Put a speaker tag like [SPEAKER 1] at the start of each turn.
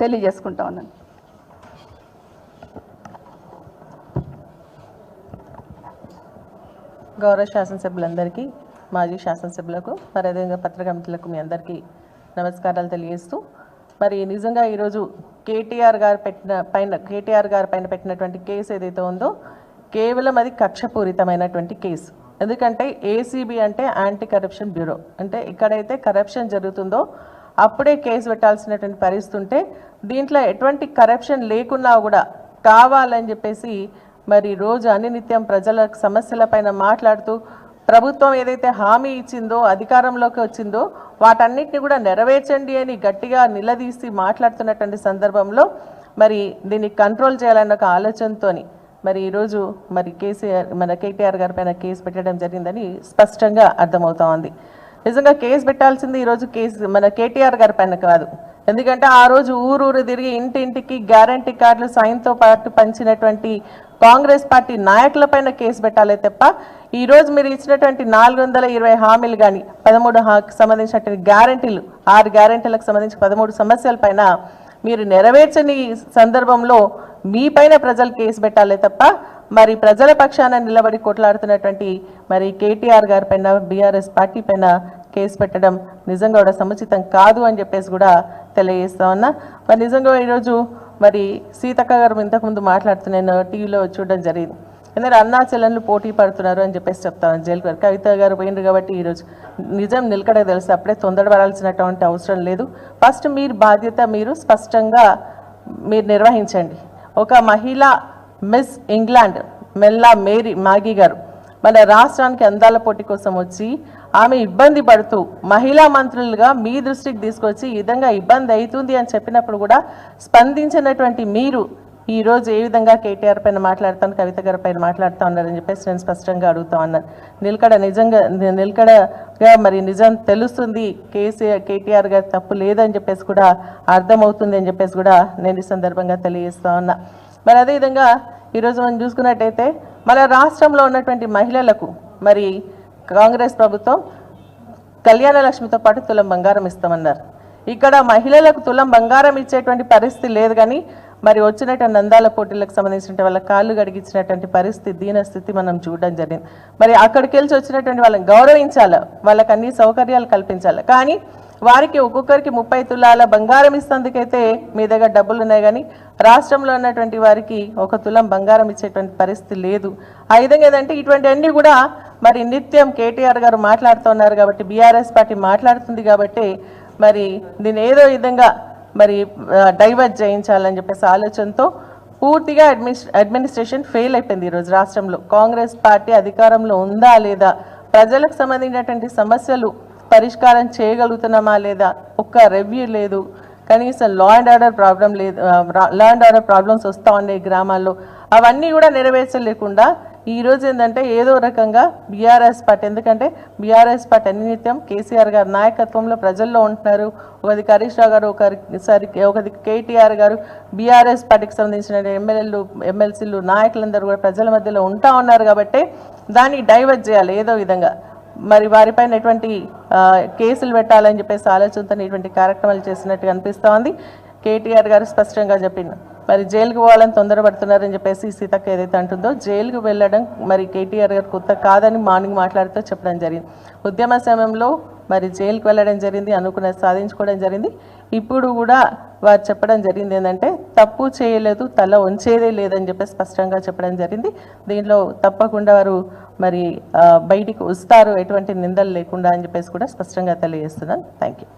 [SPEAKER 1] తెలియజేసుకుంటా ఉన్నాను.
[SPEAKER 2] గౌరవ శాసనసభ్యులందరికీ మాజీ శాసనసభ్యులకు మరి అదేవిధంగా పత్రికామిత్రులకు మీ అందరికీ నమస్కారాలు తెలియజేస్తూ మరి నిజంగా ఈరోజు కేటీఆర్ గారు పెట్టిన పైన కేటీఆర్ గారి పైన పెట్టినటువంటి కేసు ఏదైతే ఉందో కేవలం అది కక్షపూరితమైనటువంటి కేసు. ఎందుకంటే ఏసీబీ అంటే యాంటీ కరప్షన్ బ్యూరో అంటే ఎక్కడైతే కరప్షన్ జరుగుతుందో అప్పుడే కేసు పెట్టాల్సినటువంటి పరిస్థితి ఉంటే దీంట్లో ఎటువంటి కరప్షన్ లేకున్నా కూడా కావాలని చెప్పేసి మరి రోజు అనినిత్యం ప్రజల సమస్యలపైన మాట్లాడుతూ ప్రభుత్వం ఏదైతే హామీ ఇచ్చిందో అధికారంలోకి వచ్చిందో వాటన్నిటిని కూడా నెరవేర్చండి అని గట్టిగా నిలదీసి మాట్లాడుతున్నటువంటి సందర్భంలో మరి దీన్ని కంట్రోల్ చేయాలన్న ఒక ఆలోచనతోని మరి ఈరోజు మరి కేసీఆర్ మన కేటీఆర్ గారి పైన కేసు పెట్టడం జరిగిందని స్పష్టంగా అర్థమవుతా ఉంది. నిజంగా కేసు పెట్టాల్సింది ఈరోజు కేసు మన కేటీఆర్ గారి పైన కాదు. ఎందుకంటే ఆ రోజు ఊరూరు తిరిగి ఇంటింటికి గ్యారంటీ కార్డులు సైన్తో పాటు పంచినటువంటి కాంగ్రెస్ పార్టీ నాయకులపైన కేసు పెట్టాలే తప్ప ఈరోజు మీరు ఇచ్చినటువంటి నాలుగు వందల ఇరవై హామీలు కానీ పదమూడు హాకి సంబంధించినటువంటి గ్యారంటీలు ఆరు గ్యారంటీలకు సంబంధించి పదమూడు సమస్యల పైన మీరు నెరవేర్చని సందర్భంలో మీ పైన ప్రజలు కేసు పెట్టాలే తప్ప మరి ప్రజల పక్షాన నిలబడి కొట్లాడుతున్నటువంటి మరి కేటీఆర్ గారి పైన బీఆర్ఎస్ పార్టీ పైన కేసు పెట్టడం నిజంగా కూడా సముచితం కాదు అని చెప్పేసి కూడా తెలియజేస్తా ఉన్నా. మరి నిజంగా ఈరోజు మరి సీతక్క గారు ఇంతకుముందు మాట్లాడుతూ నేను టీవీలో చూడడం జరిగింది. ఎందుకంటే అన్నా చెల్లెళ్ళు పోటీ పడుతున్నారు అని చెప్పేసి చెప్తాను జైలు గారు కవిత గారు పోయినారు కాబట్టి ఈరోజు నిజం నిలకడ తెలుసు. అప్పుడే తొందరపడాల్సినటువంటి అవసరం లేదు. ఫస్ట్ మీరు బాధ్యత మీరు స్పష్టంగా మీరు నిర్వహించండి. ఒక మహిళ miss England Milla Mary Magee గారు. మన రాష్ట్రానికి అందాల పోటీ కోసం వచ్చి ఆమె ఇబ్బంది పడుతూ మహిళా మంత్రులుగా మీ దృష్టికి తీసుకొచ్చి ఈ విధంగా ఇబ్బంది అవుతుంది అని చెప్పినప్పుడు కూడా స్పందించినటువంటి మీరు ఈ రోజు ఏ విధంగా కేటీఆర్ పైన మాట్లాడుతాను కవిత గారి పైన మాట్లాడుతా ఉన్నారని చెప్పేసి నేను స్పష్టంగా అడుగుతా ఉన్నాను నిలకడ నిజంగా నిలకడగా మరి నిజం తెలుస్తుంది కేసీఆర్ కేటీఆర్ గారి తప్పు లేదని చెప్పేసి కూడా అర్థమవుతుంది అని చెప్పేసి కూడా నేను ఈ సందర్భంగా తెలియజేస్తా ఉన్నా. మరి అదేవిధంగా ఈరోజు మనం చూసుకున్నట్టయితే మన రాష్ట్రంలో ఉన్నటువంటి మహిళలకు మరి కాంగ్రెస్ ప్రభుత్వం కళ్యాణ లక్ష్మితో పాటు తులం బంగారం ఇస్తామన్నారు. ఇక్కడ మహిళలకు తులం బంగారం ఇచ్చేటువంటి పరిస్థితి లేదు కానీ మరి వచ్చినటువంటి నందాల పోటీలకు సంబంధించిన వాళ్ళ కాళ్ళు గడిగించినటువంటి పరిస్థితి దీన స్థితి మనం చూడడం జరిగింది. మరి అక్కడికి వెళ్ళి వచ్చినటువంటి వాళ్ళని గౌరవించాలి? వాళ్ళకి అన్ని సౌకర్యాలు కల్పించాలి? కానీ వారికి ఒక్కొక్కరికి ముప్పై తులాల బంగారం ఇస్తందుకైతే మీ దగ్గర డబ్బులు ఉన్నాయి కానీ రాష్ట్రంలో ఉన్నటువంటి వారికి ఒక తులం బంగారం ఇచ్చేటువంటి పరిస్థితి లేదు. ఆ విధంగా ఏదంటే ఇటువంటి అన్ని కూడా మరి నిత్యం కేటీఆర్ గారు మాట్లాడుతున్నారు కాబట్టి బీఆర్ఎస్ పార్టీ మాట్లాడుతుంది కాబట్టి మరి దీన్ని ఏదో విధంగా మరి డైవర్ట్ చేయించాలని చెప్పేసి ఆలోచనతో పూర్తిగా అడ్మినిస్ అడ్మినిస్ట్రేషన్ ఫెయిల్ అయిపోయింది ఈరోజు రాష్ట్రంలో. కాంగ్రెస్ పార్టీ అధికారంలో ఉందా లేదా ప్రజలకు సంబంధించినటువంటి సమస్యలు పరిష్కారం చేయగలుగుతున్నామా లేదా ఒక్క రెవ్యూ లేదు. కనీసం లా అండ్ ఆర్డర్ ప్రాబ్లం లేదు లా అండ్ ఆర్డర్ ప్రాబ్లమ్స్ వస్తూ ఉన్నాయి గ్రామాల్లో. అవన్నీ కూడా నెరవేర్చలేకుండా ఈ రోజు ఏంటంటే ఏదో రకంగా బీఆర్ఎస్ పార్టీ ఎందుకంటే బీఆర్ఎస్ పార్టీ అనినిత్యం కేసీఆర్ గారు నాయకత్వంలో ప్రజల్లో ఉంటున్నారు. ఒకది హరీష్ రావు గారు ఒకసారి ఒకది కేటీఆర్ గారు బీఆర్ఎస్ పార్టీకి సంబంధించిన ఎమ్మెల్యేలు ఎమ్మెల్సీలు నాయకులందరూ కూడా ప్రజల మధ్యలో ఉంటా ఉన్నారు కాబట్టి దాన్ని డైవర్ట్ చేయాలి ఏదో విధంగా. మరి వారిపైన ఎటువంటి కేసులు పెట్టాలని చెప్పేసి ఆలోచనతో ఇటువంటి కార్యక్రమాలు చేసినట్టు అనిపిస్తూ ఉంది. కేటీఆర్ గారు స్పష్టంగా చెప్పిండు. మరి జైలుకు పోవాలని తొందరపడుతున్నారని చెప్పేసి సీతక్క ఏదైతే అంటుందో జైలుకు వెళ్ళడం మరి కేటీఆర్ గారు కొత్త కాదని మార్నింగ్ మాట్లాడుతూ చెప్పడం జరిగింది. ఉద్యమ సమయంలో మరి జైలుకు వెళ్ళడం జరిగింది అనుకున్నది సాధించుకోవడం జరిగింది. ఇప్పుడు కూడా వారు చెప్పడం జరిగింది ఏంటంటే తప్పు చేయలేదు తల ఉంచేదే లేదని చెప్పి స్పష్టంగా చెప్పడం జరిగింది. దీనిలో తప్పకుండా వారు మరి బయటికి వస్తారు ఎటువంటి నిందలు లేకుండా అని చెప్పేసి కూడా స్పష్టంగా తెలియజేస్తున్నాను. Thank you